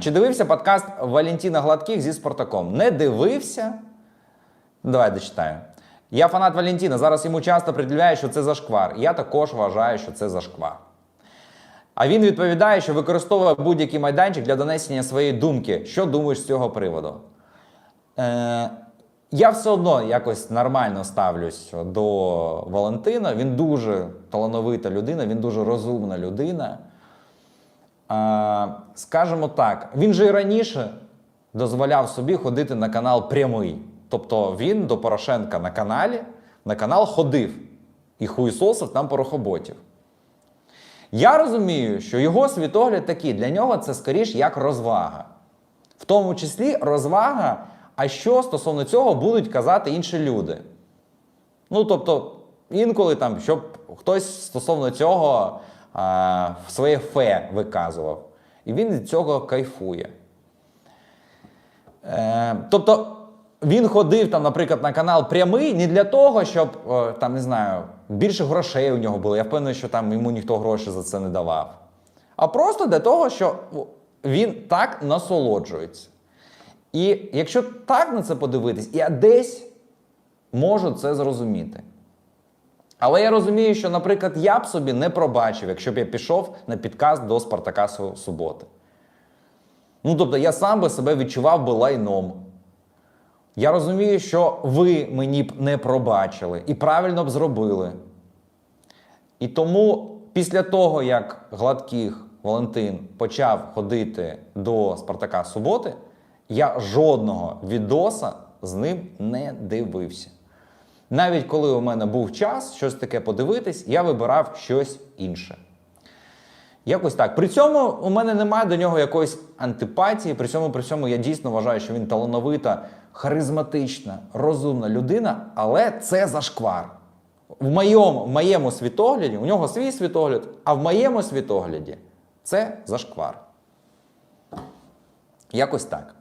Чи дивився подкаст Валентина Гладких зі Спартаком? Не дивився? Ну, Давай дочитаю. Я фанат Валентина. Зараз йому часто приділяють, що це зашквар. Я також вважаю, що це зашквар. А він відповідає, що використовує будь-який майданчик для донесення своєї думки. Що думаєш з цього приводу? Е, я все одно якось нормально ставлюсь до Валентина. Він дуже талановита людина, він дуже розумна людина. Скажімо так, він же і раніше дозволяв собі ходити на канал прямий. Тобто він до Порошенка на каналі, на канал ходив і хуйсосив там порохоботів. Я розумію, що його світогляд такий, для нього це скоріш як розвага. В тому числі розвага, а що стосовно цього будуть казати інші люди. Ну, тобто, інколи там, щоб хтось стосовно цього своє фе виказував. І він від цього кайфує. Е, тобто, він ходив там, наприклад, на канал прямий не для того, щоб там, не знаю, більше грошей у нього було. Я впевнений, що там йому ніхто гроші за це не давав. А просто для того, що він так насолоджується. І якщо так на це подивитись, я десь можу це зрозуміти. Але я розумію, що, наприклад, я б собі не пробачив, якщо б я пішов на підкаст до Спартака суботи. Ну, тобто, я сам би себе відчував би лайном. Я розумію, що ви мені б не пробачили і правильно б зробили. І тому після того, як гладких Валентин почав ходити до Спартака суботи, я жодного відоса з ним не дивився. Навіть коли у мене був час щось таке подивитись, я вибирав щось інше. Якось так. При цьому у мене немає до нього якоїсь антипатії. При цьому, при цьому я дійсно вважаю, що він талановита, харизматична, розумна людина, але це зашквар. В моєму, в моєму світогляді, у нього свій світогляд, а в моєму світогляді це зашквар. Якось так.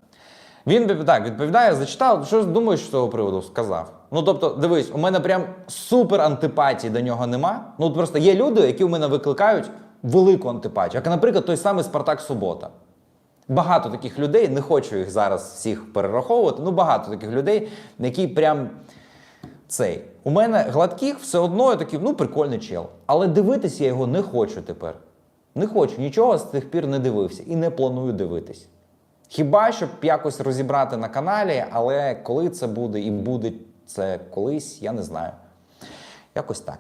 Він так відповідає, зачитав, що думаєш з цього приводу сказав. Ну тобто, дивись, у мене прям супер антипатії до нього нема. Ну просто є люди, які у мене викликають велику антипатію. Як, наприклад, той самий Спартак Субота. Багато таких людей, не хочу їх зараз всіх перераховувати, ну багато таких людей, які прям цей. У мене гладких все одно я такий, ну прикольний чел. Але дивитись я його не хочу тепер. Не хочу, нічого з тих пір не дивився і не планую дивитись. Хіба щоб якось розібрати на каналі, але коли це буде і буде це колись, я не знаю. Якось так.